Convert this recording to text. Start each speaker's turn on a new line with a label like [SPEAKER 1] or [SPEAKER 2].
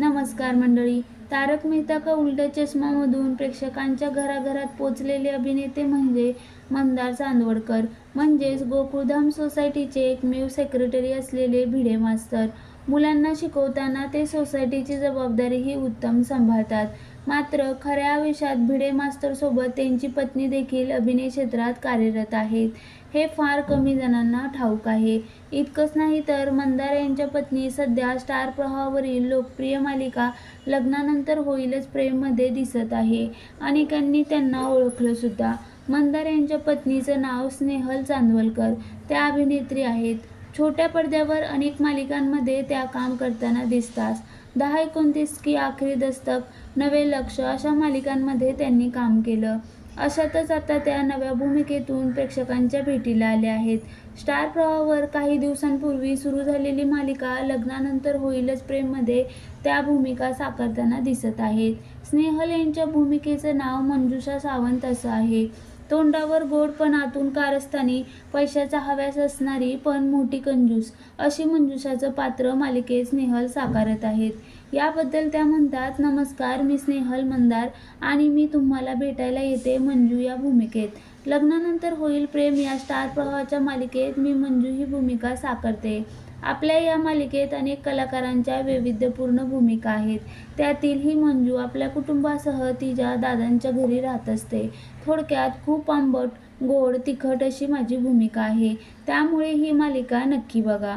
[SPEAKER 1] नमस्कार मंडळी. तारक मेहता का उलटा चष्मामधून प्रेक्षकांच्या घराघरात पोचलेले अभिनेते म्हणजे मंदार चांदवडकर. म्हणजेच गोकुळधाम सोसायटीचे एकमेव सेक्रेटरी असलेले भिडे मास्तर. मुलांना शिकवताना ते सोसायटीची जबाबदारीही उत्तम सांभाळतात. मात्र खऱ्या आयुष्यात भिडे मास्तरसोबत त्यांची पत्नी देखील अभिनय क्षेत्रात कार्यरत आहेत. हे फार कमी जणांना ठाऊक आहे. इतकंच नाही तर मंदार यांच्या पत्नी सध्या स्टार प्रवाहावरील लोकप्रिय मालिका लग्नानंतर होईलच प्रेममध्ये दिसत आहे अनेकांनी त्यांना ओळखलं सुद्धा. मंदार यांच्या पत्नीचं नाव स्नेहल चांदवलकर. त्या अभिनेत्री आहेत. छोट्या पडद्यावर अनेक मालिकांमध्ये त्या काम करताना दिसतात. दहा एकोणतीस की आखरी दस्तक नवे लक्ष अशा मालिकांमध्ये त्यांनी काम केलं. अशातच आता त्या नव्या भूमिकेतून प्रेक्षकांच्या भेटीला आल्या आहेत. स्टार प्रवाहावर काही दिवसांपूर्वी सुरू झालेली मालिका लग्नानंतर होईलच प्रेममध्ये त्या भूमिका साकारताना दिसत आहेत. स्नेहल यांच्या भूमिकेचं नाव मंजुषा सावंत असं आहे. तोंडावर गोड पण आतून कारस्थानी पैशाचा हव्यास असणारी पण मोठी कंजूस अशी मंजुषाचं पात्र मालिकेत स्नेहल साकारत आहेत. याबद्दल त्या म्हणतात नमस्कार मी स्नेहल मंदार आणि मी तुम्हाला भेटायला येते मंजू या भूमिकेत. लग्नानंतर होईल प्रेम या स्टार प्रवाहाच्या मालिकेत मी मंजू ही भूमिका साकारते. आपल्या या मालिकेत अनेक कलाकारांच्या वैविध्यपूर्ण भूमिका आहेत. त्यातील ही मंजू आपल्या कुटुंबासह तिच्या दादांच्या घरी राहत असते. थोडक्यात खूप आंबट गोड तिखट अशी माझी भूमिका आहे. त्यामुळे ही मालिका नक्की बघा.